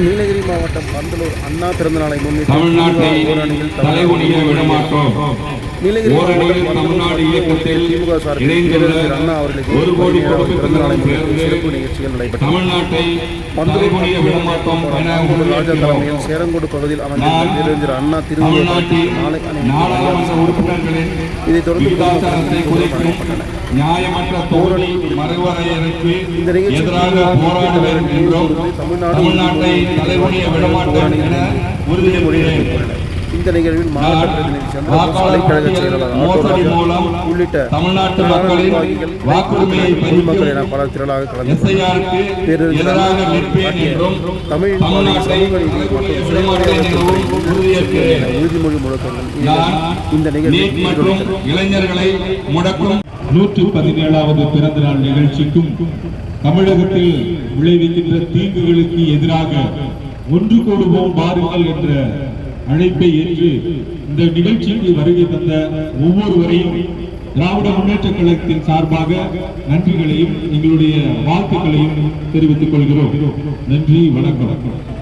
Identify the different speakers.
Speaker 1: நீலகிரி மாவட்டம் பந்தலூர் அண்ணா பிறந்தநாளை முன்னிட்டு
Speaker 2: தமிழ்நாட்டை தலைகுனிய விடமாட்டோம்.
Speaker 1: திமுக சார்பில் அண்ணா அவர்களுக்கு முன்னிட்டு
Speaker 2: குடும்பத்தினரும்
Speaker 1: சிறப்பு நிகழ்ச்சிகள்
Speaker 2: என
Speaker 1: ராமகுரு ராஜா. தலைமையில் சேரங்கோடு பகுதியில் அமைந்துள்ள அண்ணா திருவுருவ நாளை
Speaker 2: நாடாளுமன்ற
Speaker 1: அணிவித்து இதைத் தொடர்ந்து இந்த
Speaker 2: போராடுவேன்
Speaker 1: இந்த நிகழ்வில் மாவட்ட பிரதிநிதி கழக செயலாளர் உள்ளிட்ட
Speaker 2: தமிழ்நாட்டு மக்களின்
Speaker 1: நிர்வாகிகள்,
Speaker 2: வாக்குரிமையை
Speaker 1: பொதுமக்கள் என பலர் திரளாக கலந்து பேரறிஞர் தமிழ் மொழி சமூக நீதி மற்றும் உறுதிமொழி முழக்கங்கள்
Speaker 2: நான்
Speaker 1: இந்த நிகழ்வில்.
Speaker 2: இளைஞர்களை முடக்கும்
Speaker 3: நூற்று பதினேழாவது பிறந்த நாள் நிகழ்ச்சிக்கும் தமிழகத்தில் விளைவிக்கின்ற தீங்குகளுக்கு எதிராக ஒன்று கூடுவோம் பாருங்கள் என்ற அழைப்பை ஏற்று இந்த நிகழ்ச்சிக்கு வருகை தந்த ஒவ்வொருவரையும் திராவிட முன்னேற்ற கழகத்தின் சார்பாக நன்றிகளையும் எங்களுடைய வாழ்த்துக்களையும் தெரிவித்துக் கொள்கிறோம். நன்றி வணக்கம்.